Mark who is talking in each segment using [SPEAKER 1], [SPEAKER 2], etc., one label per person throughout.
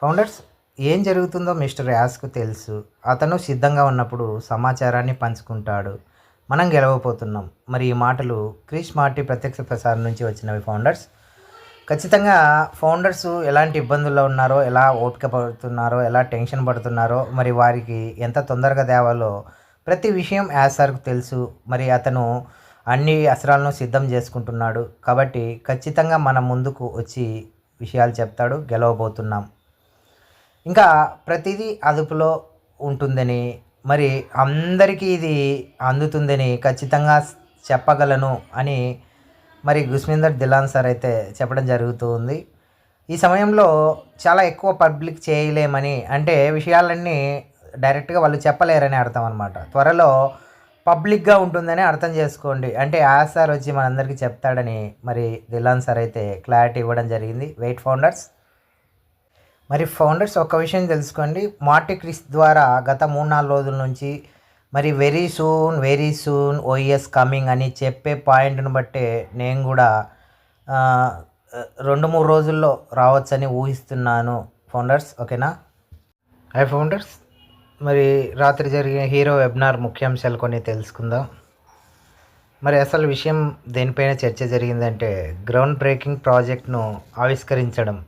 [SPEAKER 1] Founders ఏం జరుగుతుందో mister యాస్కు తెలుసు. అతను సిద్ధంగా ఉన్నప్పుడు సమాచారాన్ని పంచుకుంటాడు. మనం గెలవబోతున్నాం. మరి ఈ మాటలు క్రిష్ మార్టీ ప్రత్యక్ష ప్రసారం నుంచి వచ్చినవి ఫౌండర్స్. ఖచ్చితంగా ఫౌండర్స్ ఎలాంటి ఇబ్బందుల్లో ఉన్నారో ఎలా ఓపిక పడుతున్నారో ఎలా టెన్షన్ పడుతున్నారో మరి వారికి ఎంత తొందరగా తేవాలో ప్రతి విషయం యాజ్ సార్కు తెలుసు. మరి అతను అన్ని అస్త్రాలను సిద్ధం చేసుకుంటున్నాడు. కాబట్టి ఖచ్చితంగా మన ముందుకు వచ్చి విషయాలు చెప్తాడు. గెలవబోతున్నాం. ఇంకా ప్రతిదీ అదుపులో ఉంటుందని మరి అందరికీ ఇది అందుతుందని ఖచ్చితంగా చెప్పగలను అని మరి గుస్మిందర్ దిలాన్ సార్ అయితే చెప్పడం జరుగుతూ ఉంది ఈ సమయంలో చాలా ఎక్కువ పబ్లిక్ చేయలేమని అంటే విషయాలన్నీ డైరెక్ట్గా వాళ్ళు చెప్పలేరని అర్థం అనమాట త్వరలో పబ్లిక్గా ఉంటుందని అర్థం చేసుకోండి. అంటే ఆ సార్ వచ్చి మనందరికీ చెప్తాడని మరి దిలాన్ సార్ అయితే క్లారిటీ ఇవ్వడం జరిగింది. వెయిట్ ఫౌండర్స్ మరి ఫౌండర్స్ ఒక విషయం తెలుసుకోండి. మార్టి క్రిస్ ద్వారా గత మూడు నాలుగు రోజుల నుంచి మరి very soon very soon OS coming అని చెప్పే పాయింట్ని బట్టే నేను కూడా రెండు మూడు రోజుల్లో రావచ్చని ఊహిస్తున్నాను. ఫౌండర్స్ ఓకేనా? Hi founders. మరి రాత్రి జరిగిన హీరో వెబినార్ ముఖ్యాంశాలు కొన్ని తెలుసుకుందాం. మరి అసలు విషయం దేనిపైన చర్చ జరిగిందంటే గ్రౌండ్ బ్రేకింగ్ ప్రాజెక్ట్ను ఆవిష్కరించడం.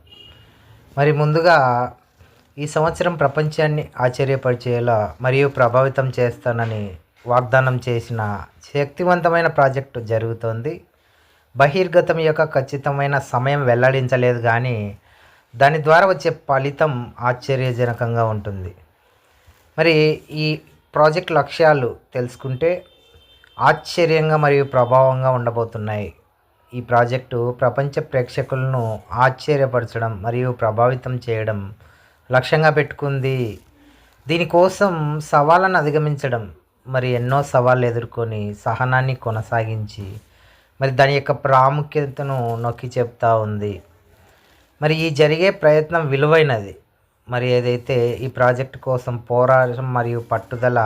[SPEAKER 1] మరి ముందుగా ఈ సంవత్సరం ప్రపంచాన్ని ఆశ్చర్యపరిచేలా మరియు ప్రభావితం చేస్తానని వాగ్దానం చేసిన శక్తివంతమైన ప్రాజెక్టు జరుగుతోంది. బహిర్గతం యొక్క ఖచ్చితమైన సమయం వెల్లడించలేదు కానీ దాని ద్వారా వచ్చే ఫలితం ఆశ్చర్యజనకంగా ఉంటుంది. మరి ఈ ప్రాజెక్ట్ లక్ష్యాలు తెలుసుకుంటే ఆశ్చర్యంగా మరియు ప్రభావంగా ఉండబోతున్నాయి. ఈ ప్రాజెక్టు ప్రపంచ ప్రేక్షకులను ఆశ్చర్యపరచడం మరియు ప్రభావితం చేయడం లక్ష్యంగా పెట్టుకుంది. దీనికోసం సవాళ్ళను అధిగమించడం మరి ఎన్నో సవాళ్ళు ఎదుర్కొని సహనాన్ని కొనసాగించి మరి దాని యొక్క ప్రాముఖ్యతను నొక్కి చెప్తా ఉంది. మరి ఈ జరిగే ప్రయత్నం విలువైనది. మరి ఏదైతే ఈ ప్రాజెక్ట్ కోసం పోరాటం మరియు పట్టుదల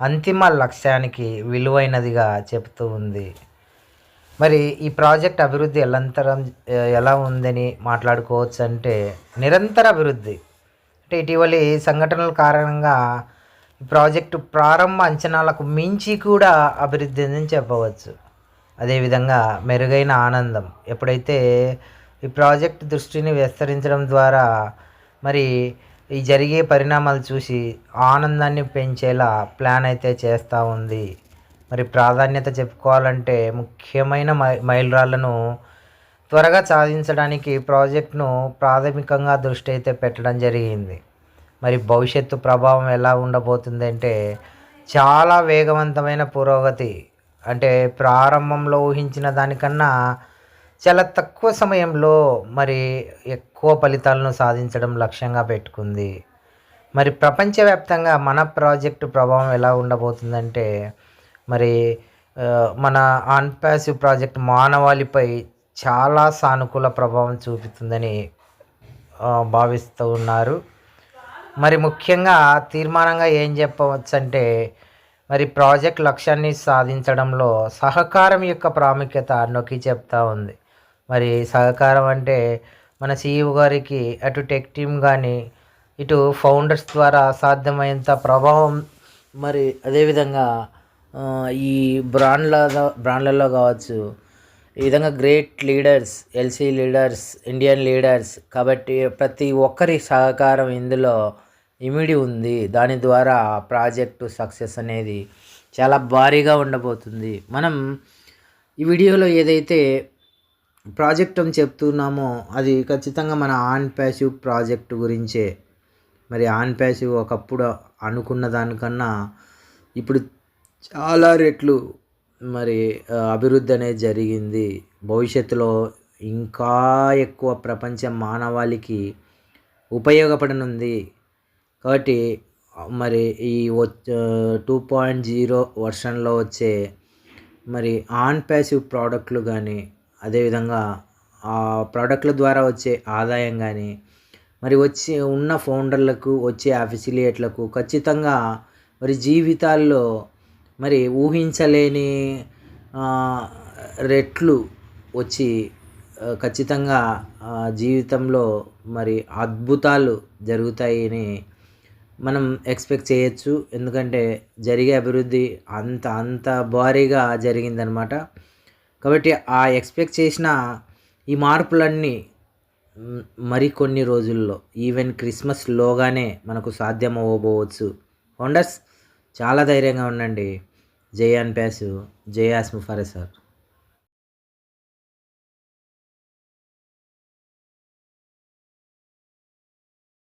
[SPEAKER 1] అంతిమ లక్ష్యానికి విలువైనదిగా చెబుతూ ఉంది. మరి ఈ ప్రాజెక్ట్ అభివృద్ధి ఎల్లంతరం ఎలా ఉందని మాట్లాడుకోవచ్చు అంటే నిరంతర అభివృద్ధి. అంటే ఇటీవలి సంఘటనల కారణంగా ఈ ప్రాజెక్టు ప్రారంభ అంచనాలకు మించి కూడా అభివృద్ధి అని చెప్పవచ్చు. అదేవిధంగా మెరుగైన ఆనందం. ఎప్పుడైతే ఈ ప్రాజెక్ట్ దృష్టిని విస్తరించడం ద్వారా మరి ఈ జరిగే పరిణామాలు చూసి ఆనందాన్ని పెంచేలా ప్లాన్ అయితే చేస్తూ ఉంది. మరి ప్రాధాన్యత చెప్పుకోవాలంటే ముఖ్యమైన మై మైలురాళ్ళను త్వరగా సాధించడానికి ప్రాజెక్ట్ను ప్రాథమికంగా దృష్టి అయితే పెట్టడం జరిగింది. మరి భవిష్యత్తు ప్రభావం ఎలా ఉండబోతుంది అంటే చాలా వేగవంతమైన పురోగతి అంటే ప్రారంభంలో ఊహించిన దానికన్నా చాలా తక్కువ సమయంలో మరి ఎక్కువ ఫలితాలను సాధించడం లక్ష్యంగా పెట్టుకుంది. మరి ప్రపంచవ్యాప్తంగా మన ప్రాజెక్టు ప్రభావం ఎలా ఉండబోతుందంటే మరి మన ఆన్పాసివ్ ప్రాజెక్ట్ మానవాళిపై చాలా సానుకూల ప్రభావం చూపుతుందని భావిస్తూ ఉన్నారు. మరి ముఖ్యంగా తీర్మానంగా ఏం చెప్పవచ్చు అంటే మరి ప్రాజెక్ట్ లక్ష్యాన్ని సాధించడంలో సహకారం యొక్క ప్రాముఖ్యత నొక్కి చెప్తా ఉంది. మరి సహకారం అంటే మన సీఈఓ గారికి అటు టెక్ టీమ్ కానీ ఇటు ఫౌండర్స్ ద్వారా సాధ్యమైనంత ప్రభావం మరి అదేవిధంగా ఈ బ్రాండ్ల బ్రాండ్లలో కావచ్చు. ఈ విధంగా great leaders LC leaders Indian leaders కాబట్టి ప్రతి ఒక్కరి సహకారం ఇందులో ఇమిడి ఉంది. దాని ద్వారా ప్రాజెక్టు సక్సెస్ అనేది చాలా భారీగా ఉండబోతుంది. మనం ఈ వీడియోలో ఏదైతే ప్రాజెక్ట్ అని చెప్తున్నామో అది ఖచ్చితంగా మన ఆన్ ప్యాసివ్ ప్రాజెక్టు గురించే. మరి ఆన్ ప్యాసివ్ ఒకప్పుడు అనుకున్న దానికన్నా ఇప్పుడు చాలా రెట్లు మరి అభివృద్ధి అనేది జరిగింది. భవిష్యత్తులో ఇంకా ఎక్కువ ప్రపంచ మానవాళికి ఉపయోగపడనుంది. కాబట్టి మరి ఈ టూ పాయింట్ జీరో వర్షన్లో వచ్చే మరి ఆన్ ప్యాసివ్ ప్రోడక్ట్లు కానీ అదేవిధంగా ఆ ప్రోడక్ట్ల ద్వారా వచ్చే ఆదాయం కానీ మరి వచ్చి ఉన్న ఫౌండర్లకు వచ్చే అఫిసిలియేట్లకు ఖచ్చితంగా మరి జీవితాల్లో మరి ఊహించలేని రెట్లు వచ్చి ఖచ్చితంగా జీవితంలో మరి అద్భుతాలు జరుగుతాయని మనం ఎక్స్పెక్ట్ చేయొచ్చు. ఎందుకంటే జరిగే అభివృద్ధి అంత అంత భారీగా జరిగిందనమాట కాబట్టి ఆ ఎక్స్పెక్ట్ చేసిన ఈ మార్పులన్నీ మరికొన్ని రోజుల్లో ఈవెన్ క్రిస్మస్లోగానే మనకు సాధ్యం అవ్వబోవచ్చు ఫౌండర్స్ చాలా ధైర్యంగా ఉండండి. జయాన్ ప్యాసు జయాస్ ఆస్ము సార్.